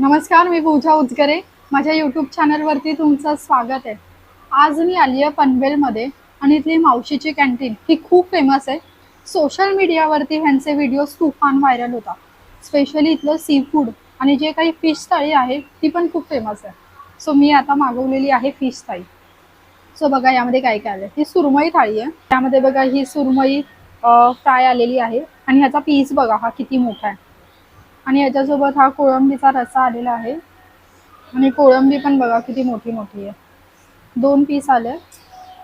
नमस्कार मी पूजा उजगरे माझ्या यूट्यूब चॅनलवरती तुमचं स्वागत आहे. आज मी आली आहे पनवेलमध्ये आणि इथली मावशीची कॅन्टीन ही खूप फेमस आहे. सोशल मीडियावरती ह्यांचे व्हिडिओज तुफान व्हायरल होतात. स्पेशली इथलं सी फूड आणि जे काही फिश थाळी आहे ती पण खूप फेमस आहे. सो मी आता मागवलेली आहे फिश थाळी. सो बघा यामध्ये काय काय आलं ही सुरमई थाळी आहे. त्यामध्ये बघा ही सुरमई फ्राय आलेली आहे. आणि ह्याचा पीस बघा हा किती मोठा आहे. आणि याच्यासोबत हा कोळंबीचा रस्सा आलेला आहे. आणि कोळंबी पण बघा किती मोठी मोठी आहे. दोन पीस आले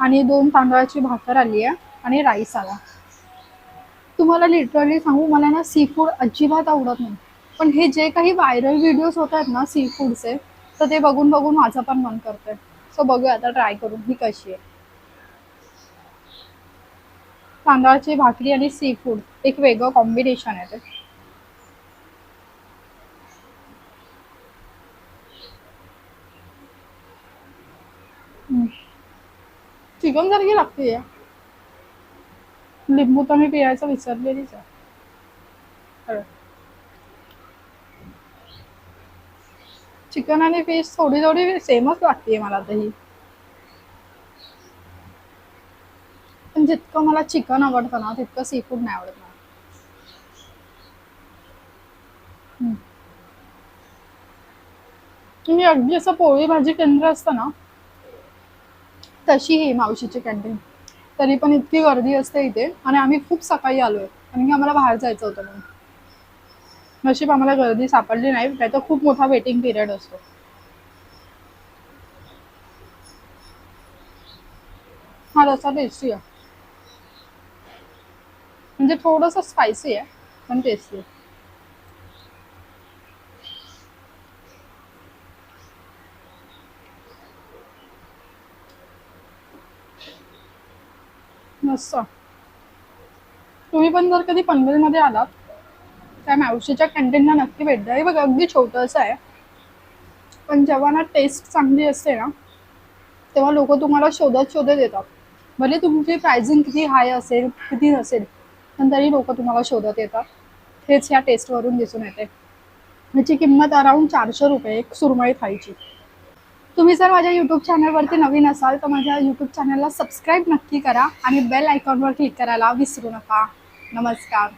आणि दोन तांदळाची भाकर आली आहे आणि राईस आला. तुम्हाला लिटरली सांगू मला ना सी फूड अजिबात आवडत नाही. पण हे जे काही व्हायरल व्हिडिओज होत आहेत ना सी फूडचे तर ते बघून बघून माझं पण मन करतंय. सो बघूया आता ट्राय करून. ही कशी आहे? तांदळाची भाकरी आणि सी फूड एक वेगळं कॉम्बिनेशन आहे ते. चिकन सारखी लागते लिंबू तर मी पियायचं विसरलेलीच आहे चिकन आणि फिश थोडी थोडी सेमच लागते मला तर ही. पण जितकं मला चिकन आवडतं ना तितकं सी फूड नाही आवडत मला. हम्म. तुम्ही अगदी असं पोळी भाजी केंद्र असतं ना तशी ही मावशीची कॅन्टीन तरी पण इतकी गर्दी असते इथे आणि आम्ही खूप सकाळी आलोय. कारण की आम्हाला बाहेर जायचं होतं म्हणून. नशीब आम्हाला गर्दी सापडली नाही. नाही तर खूप मोठा वेटिंग पिरियड असतो. हा रसा टेस्टी आहे. म्हणजे थोडंसं स्पायसी आहे पण टेस्टी आहे. मस्त तुम्ही पण जर कधी पनवेलमध्ये आलात त्या मावशीच्या कॅन्टीनला नक्की भेट द्या. हे बघा अगदी छोटंसं आहे. पण जेव्हा ना टेस्ट चांगली असते ना तेव्हा लोक तुम्हाला शोधत शोधत येतात. भले तुमची प्रायझिंग किती हाय असेल किती नसेल पण तरी लोक तुम्हाला शोधत येतात. हेच या टेस्टवरून दिसून येते. ह्याची किंमत अराऊंड चारशे रुपये एक सुरमई थाळीची. तुम्ही जर माझ्या यूट्यूब चॅनलवरती नवीन असाल तर माझ्या यूट्यूब चॅनलला सबस्क्राईब नक्की करा आणि बेल आयकॉनवर क्लिक करायला विसरू नका. नमस्कार.